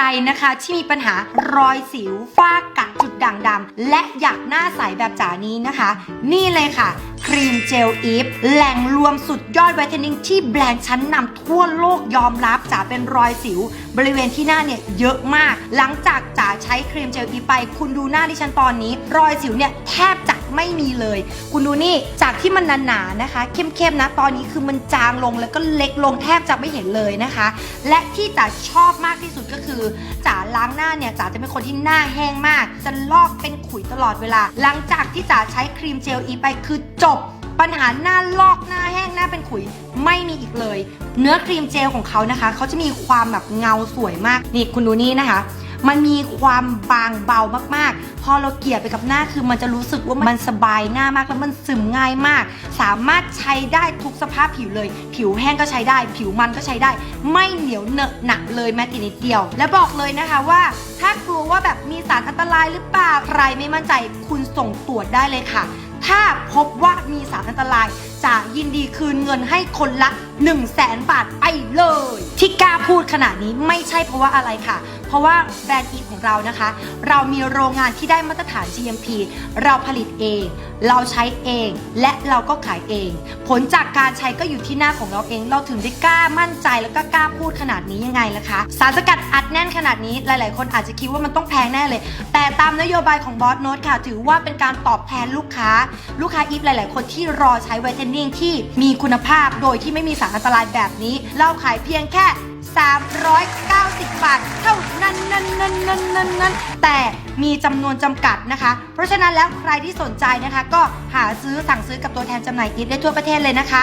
รนะคะที่มีปัญหารอยสิวฝ้ากระจุดด่างดำและอยากหน้าใสแบบจ๋านี้นะคะ นี่เลยค่ะครีม เจลอีฟแหล่งรวมสุดยอดไวท์เทนนิ่งที่แบรนด์ชั้นนำทั่วโลกยอมรับจ๋าเป็นรอยสิว บริเวณที่หน้าเนี่ยเยอะมาก หลังจากจ๋าใช้ครีมเจลอีฟไป คุณดูหน้าดิฉันตอนนี้ รอยสิวเนี่ยแทบจะไม่มีเลย คุณดูนี่จากที่มันหนาๆนะคะ เข้มๆนะตอนนี้คือมันจางลงแล้วก็เล็กลงแทบจะไม่เห็นเลยนะคะ และที่จ๋าชอบมากที่สุดก็คือจ๋าล้างหน้าเนี่ยจ๋าจะเป็นคนที่หน้าแห้งมาก จะลอกเป็นขุยตลอดเวลา หลังจากที่จ๋าใช้ครีมเจลอีไปคือจบ ปัญหาหน้าลอกหน้าแห้งหน้าเป็นขุยไม่มีอีกเลย เนื้อครีมเจลของเขานะคะ เขาจะมีความแบบเงาสวยมาก นี่คุณดูนี่นะคะ มันมีความบางเบามากๆ พอเราเกลี่ยไปกับหน้าคือมันจะรู้สึกว่ามันสบายหน้ามากแล้วมันซึมง่ายมาก สามารถใช้ได้ทุกสภาพผิวเลย ผิวแห้งก็ใช้ได้ ผิวมันก็ใช้ได้ ไม่เหนียวเหนอะหนักเลยแม้แต่นิดเดียว และบอกเลยนะคะว่าถ้ากลัวว่าแบบมีสารอันตรายหรือเปล่าใครไม่มั่นใจคุณส่งตรวจได้เลยค่ะ ถ้าพบว่ามีสารอันตราย จะยินดีคืนเงินให้คนละ 1 0 0 0 0แสนบาทไปเลย ที่กล้าพูดขนาดนี้ไม่ใช่เพราะว่าอะไรค่ะ เพราะว่าแบรนด์อีของเรานะคะ เรามีโรงงานที่ได้มาตรฐาน GMP เราผลิตเอง เราใช้เอง และเราก็ขายเอง ผลจากการใช้ก็อยู่ที่หน้าของเราเอง เราถึงได้กล้ามั่นใจแล้วก็กล้าพูดขนาดนี้ยังไงล่ะคะ สารสกัดอัดแน่นขนาดนี้หลาย ๆ คนอาจจะคิดว่ามันต้องแพงแน่เลย แต่ตามนโยบายของบอสโน t ค่ะ ถือว่าเป็นการตอบแทนลูกค้าลูกค้าอีฟหลาย ๆ คนที่รอใช้ไวท์เทนนิ่งที่มีคุณภาพโดยที่ไม่มีสารอันตรายแบบนี้ เราขายเพียงแค่ 390 บาท เท่านั้นนั้นนั้นนั้นนั้นนั้นแต่มีจำนวนจำกัดนะคะ เพราะฉะนั้นแล้วใครที่สนใจนะคะ ก็หาซื้อสั่งซื้อกับตัวแทนจำหน่ายอีฟได้ทั่วประเทศเลยนะคะ